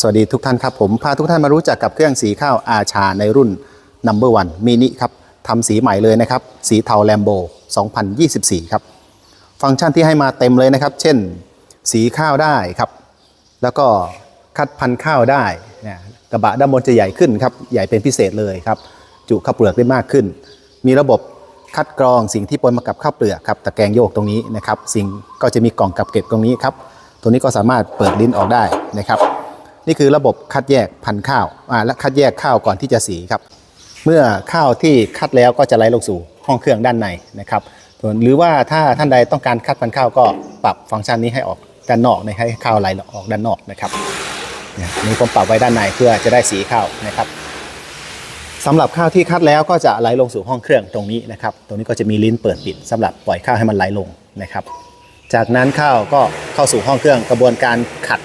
สวัสดีทุกท่านครับผมพาทุกท่านมารู้จักกับเครื่องสีข้าวอาชาในรุ่น Number One Mini ครับทำสีใหม่เลยนะครับ สีเทาแลมโบ 2024 ครับ ฟังก์ชันที่ให้มาเต็มเลยนะครับ เช่น สีข้าวได้ครับ แล้วก็คัดพันธุ์ข้าวได้นกระบะด้านบนจะใหญ่ขึ้นครับ ใหญ่เป็นพิเศษเลยครับ จุข้าวเปลือกได้มากขึ้น มีระบบคัดกรองสิ่งที่ปนมากับข้าวเปลือกครับ ตะแกรงโยกตรงนี้นะครับ สิ่งก็จะมีกล่องกับเก็บตรงนี้ครับ ตัวนี้ก็สามารถเปิดลิ้นออกได้นะครับ นี่คือระบบคัดแยกพันธุ์ข้าวอ่าและคัดแยกข้าวก่อนที่จะสีครับ เมื่อข้าวที่คัดแล้วก็จะไหลลงสู่ห้องเครื่องด้านในนะครับส่วนหรือว่าถ้าท่านใดต้องการคัดพันธุ์ข้าวก็ปรับฟังก์ชันนี้ให้ออกด้านนอกนะให้ข้าวไหลออกด้านนอกนะครับนี่ยอันนี่ผมปรับไว้ด้านในเพื่อจะได้สีข้าวนะครับสำหรับข้าวที่คัดแล้วก็จะไหลลงสู่ห้องเครื่องตรงนี้นะครับ ตรงนี้ก็จะมีลิ้นเปิดปิดสำหรับปล่อยข้าวให้มันไหลลงนะครับ จากนั้นข้าวก็เข้าสู่ห้องเครื่องกระบวนการขัด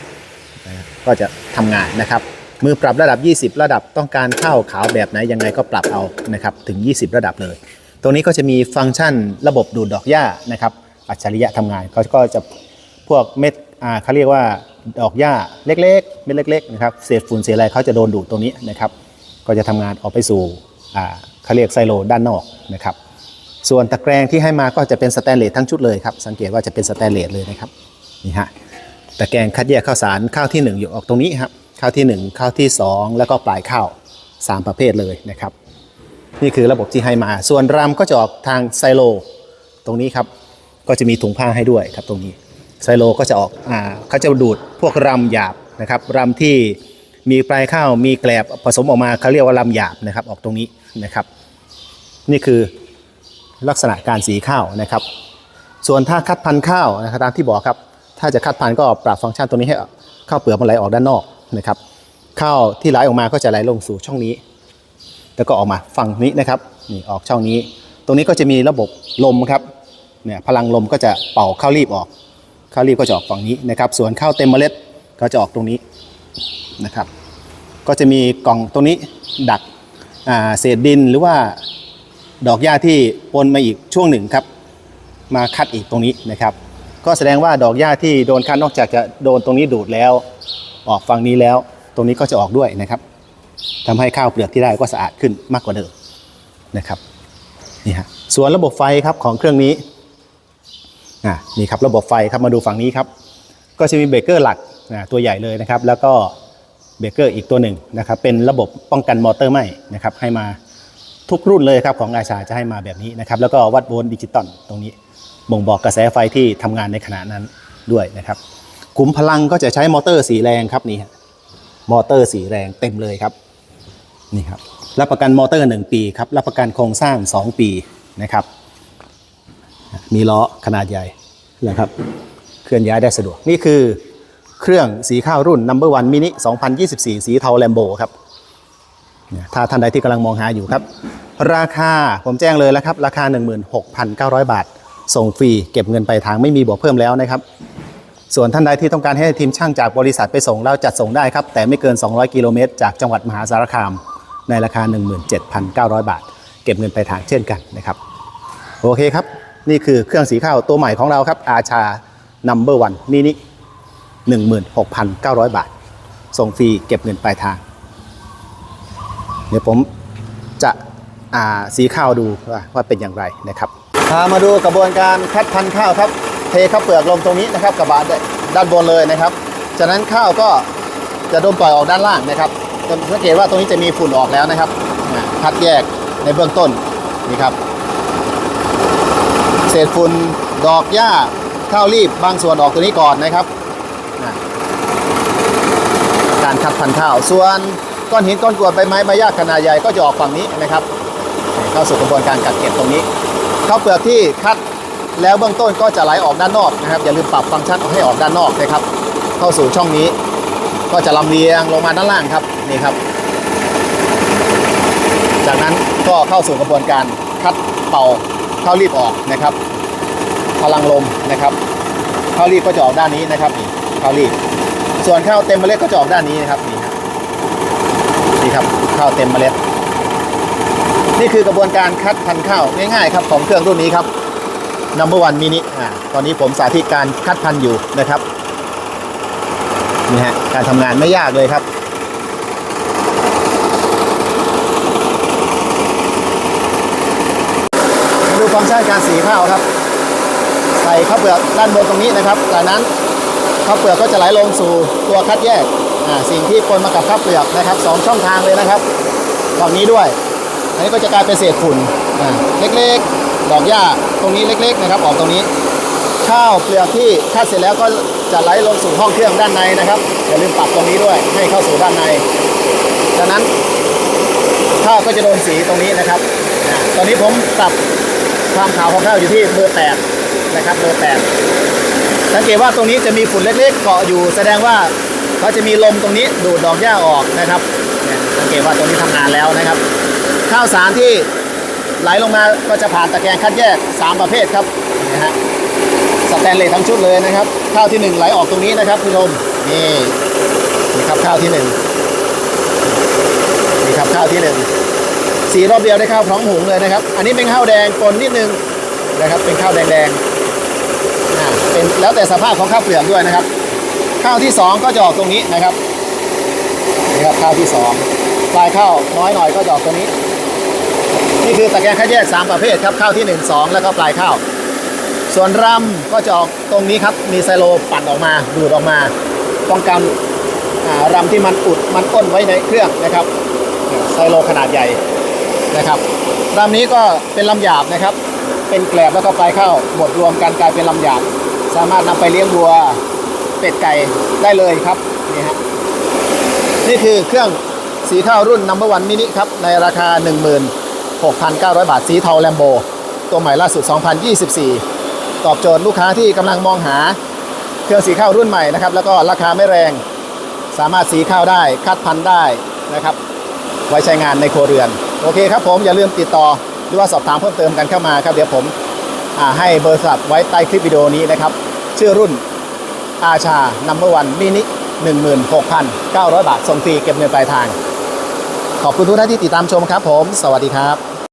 ก็จะทำงานนะครับ มือปรับระดับ 20 ระดับต้องการเข้าขาวแบบไหนยังไงก็ปรับเอานะครับถึง 20 ระดับเลย ตรงนี้ก็จะมีฟังก์ชันระบบดูดดอกหญ้านะครับ อัจฉริยะทำงานก็ก็จะพวกเม็ดเขาเรียกว่าดอกหญ้าเล็กๆ เม็ดเล็กๆนะครับเศษฝุ่นเศษอะไรเขาจะโดนดูดตรงนี้นะครับ ก็จะทำงานออกไปสู่เขาเรียกไซโลด้านนอกนะครับ ส่วนตะแกรงที่ให้มาก็จะเป็นสแตนเลสทั้งชุดเลยครับ สังเกตว่าจะเป็นสแตนเลสเลยนะครับนี่ฮะ ตะแกรงคัดแยกข้าวสารข้าวที่ 1 อยู่ออกตรงนี้ครับข้าวที่ 1 ข้าวที่ 2 แล้วก็ปลายข้าว 3 ประเภทเลยนะครับ นี่คือระบบที่ให้มา ส่วนรำก็จะออกทางไซโล ตรงนี้ครับก็จะมีถุงผ้าให้ด้วยครับตรงนี้ไซโลก็จะออกอ่าเขาจะดูดพวกรำหยาบนะครับรำที่มีปลายข้าวมีแกลบผสมออกมาเขาเรียกว่ารำหยาบนะครับออกตรงนี้นะครับ นี่คือลักษณะการสีข้าวนะครับ ส่วนถ้าคัดพันธุ์ข้าวนะครับตามที่บอกครับ ถ้าจะคัดพันก็ปรับฟังก์ชันตัวนี้ให้ข้าวเปลือกมันไหลออกด้านนอกนะครับข้าวที่ไหลออกมาก็จะไหลลงสู่ช่องนี้ แล้วก็ออกมาฝั่งนี้นะครับนี่ออกช่องนี้ ตรงนี้ก็จะมีระบบลมครับเนี่ยพลังลมก็จะเป่าข้าวรีบออกข้าวรีบก็จะออกฝั่งนี้นะครับส่วนข้าวเต็มเมล็ดก็จะออกตรงนี้นะครับ ก็จะมีกล่องตรงนี้ดักเศษดินหรือว่าดอกหญ้าที่ปนมาอีกช่วงหนึ่งครับ มาคัดอีกตรงนี้นะครับ ก็แสดงว่าดอกหญ้าที่โดนคัดนอกจากจะโดนตรงนี้ดูดแล้ว ออกฝั่งนี้แล้ว ตรงนี้ก็จะออกด้วยนะครับทำให้ข้าวเปลือกที่ได้ก็สะอาดขึ้นมากกว่าเดิมนะครับนี่ฮะส่วนระบบไฟครับของเครื่องนี้อ่านี่ครับระบบไฟครับมาดูฝั่งนี้ครับ ก็จะมีเบรกเกอร์หลักนะตัวใหญ่เลยนะครับ แล้วก็เบรกเกอร์อีกตัวหนึ่งนะครับ เป็นระบบป้องกันมอเตอร์ไหมนะครับ ให้มาทุกรุ่นเลยครับของอาชาจะให้มาแบบนี้นะครับ แล้วก็วัดโวลต์ดิจิตอลตรงนี้ บ่งบอกกระแสไฟที่ทำงานในขณะนั้นด้วยนะครับขุมพลังก็จะใช้มอเตอร์สีแรงครับนี่ฮะมอเตอร์สีแรงเต็มเลยครับนี่ครับรับประกันมอเตอร์ 1 ปีครับรับประกันโครงสร้าง 2 ปีนะครับ มีล้อขนาดใหญ่นะครับเคลื่อนย้ายได้สะดวกนี่คือเครื่องสีข้าวรุ่น Number One Mini 2024 สีเทาแลมโบครับถ้าท่านใดที่กำลังมองหาอยู่ครับ ราคาผมแจ้งเลยแล้วครับ ราคา 16,900 บาท ส่งฟรีเก็บเงินไปลายทางไม่มีบวกเพิ่มแล้วนะครับ ส่วนท่านใดที่ต้องการให้ทีมช่างจากบริษัทไปส่งเราจัดส่งได้ครับ แต่ไม่เกิน 200 กิโลเมตรจากจังหวัดมหาสารคาม ในราคา 17,900 บาท เก็บเงินไปลายทางเช่นกันนะครับโอเคครับ นี่คือเครื่องสีข้าวตัวใหม่ของเราครับอาชา Number One มินิ16,900 บาท ส่งฟรีเก็บเงินปลายทาง เดี๋ยวผมจะอ่าสีข้าวดูว่าเป็นอย่างไรนะครับ พามาดูกระบวนการคัดพันธุ์ข้าวครับเทข้าวเปลือกลงตรงนี้นะครับกระบะด้านบนเลยนะครับ จากนั้นข้าวก็จะโดนปล่อยออกด้านล่างนะครับจะสังเกตว่าตรงนี้จะมีฝุ่นออกแล้วนะครับคัดแยกในเบื้องต้นนี่ครับ เศษฝุ่นดอกหญ้าข้าวรีบบางส่วนออกตัวนี้ก่อนนะครับ การคัดพันธุ์ข้าว ส่วนก้อนหินก้อนกรวดใบไม้ใบหญ้าขนาดใหญ่ก็จะออกฝั่งนี้นะครับ เข้าสู่กระบวนการกัดเก็บตรงนี้ ข้าวเปลือกที่คัดแล้วเบื้องต้นก็จะไหลออกด้านนอกนะครับอย่าลืมปรับฟังก์ชันให้ออกด้านนอกนะครับ เข้าสู่ช่องนี้ ก็จะลำเลียงลงมาด้านล่างครับนี่ครับ จากนั้นก็เข้าสู่กระบวนการคัดเป่าเข้ารีบออกนะครับ พลังลมนะครับเข้ารีบก็จะออกด้านนี้นะครับนี่เข้ารีบส่วนข้าวเต็มเมล็ดก็จะออกด้านนี้นะครับนี่ครับนี่ครับข้าวเต็มเมล็ด นี่คือกระบวนการคัดพันธุ์ข้าวง่ายๆครับของเครื่องรุ่นนี้ครับ Number One Mini อ่าตอนนี้ผมสาธิตการคัดพันธุ์อยู่นะครับนี่ฮะการทำงานไม่ยากเลยครับดูฟังก์ชันการสีข้าวครับ ใส่ข้าวเปลือกด้านบนตรงนี้นะครับ จากนั้นข้าวเปลือกก็จะไหลลงสู่ตัวคัดแยกอ่าสิ่งที่ปนมากับข้าวเปลือกนะครับสองช่องทางเลยนะครับฝั่งนี้ด้วย อันนี้ก็จะกลายเป็นเศษฝุ่นเล็กๆ ดอกหญ้าตรงนี้เล็ก ๆ นะครับ ออกตรงนี้ ข้าวเปลือกที่คัดเสร็จแล้วก็จะไหลลงสู่ห้องเครื่องด้านในนะครับอย่าลืมปรับตรงนี้ด้วยให้เข้าสู่ด้านในจากนั้นข้าวก็จะโดนสีตรงนี้นะครับตอนนี้ผมปรับความขาวของข้าวอยู่ที่เบอร์แปดนะครับเบอร์แปดสังเกตว่าตรงนี้จะมีฝุ่นเล็กๆเกาะอยู่ แสดงว่าเขาจะมีลมตรงนี้ดูดดอกหญ้าออกนะครับสังเกตว่าตรงนี้ทำงานแล้วนะครับ ข้าวสารที่ไหลลงมาก็จะผ่านตะแกรงคัดแยก 3 ประเภทครับนะฮะสแตนเลสทั้งชุดเลยนะครับ ข้าวที่ 1 ไหลออกตรงนี้นะครับคุณผู้ชมนี่นี่ครับข้าวที่1นี่ครับข้าวที่1สีรอบเดียวได้ข้าวพร้อมหุงเลยนะครับ อันนี้เป็นข้าวแดงปนนิดนึงนะครับเป็นข้าวแดงๆอ่าเป็นแล้วแต่สภาพของข้าวเปลือกด้วยนะครับ ข้าวที่ 2 ก็จะออกตรงนี้นะครับนี่ครับข้าวที่2ปลายข้าวน้อยหน่อยก็จะออกตรงนี้ นี่คือตะแกรงคัดแยก 3 ประเภทครับข้าวที่ 1 2 แล้วก็ปลายข้าว ส่วนรำก็จะออกตรงนี้ครับ มีไซโลปั่นออกมาดูดออกมาป้องกันอ่ารำที่มันอุดมันก้นไว้ในเครื่องนะครับไซโลขนาดใหญ่นะครับรำนี้ก็เป็นลำหยาบนะครับ เป็นแกลบแล้วก็ปลายข้าวบดรวมกันกลายเป็นลำหยาบ สามารถนำไปเลี้ยงวัวเป็ดไก่ได้เลยครับนี่ฮะนี่คือเครื่องสีข้าวรุ่น Number One Mini ครับในราคา 6,900 บาทสีเทาแลมโบ ตัวใหม่ล่าสุด 2024 ตอบโจทย์ลูกค้าที่กำลังมองหาเครื่องสีข้าวรุ่นใหม่นะครับ แล้วก็ราคาไม่แรง สามารถสีข้าวได้คัดพันธุ์ได้นะครับ ไว้ใช้งานในครัวเรือน โอเคครับผมอย่าลืมติดต่อหรือว่าสอบถามเพิ่มเติมกันเข้ามาครับ เดี๋ยวผมให้เบอร์โทรศัพท์ไว้ใต้คลิปวิดีโอนี้นะครับ ชื่อรุ่นอาชานัมเบอร์วันมินิ16,900 บาทส่งฟรีเก็บเงินปลายทาง ขอบคุณทุกท่านที่ติดตามชมครับผม สวัสดีครับ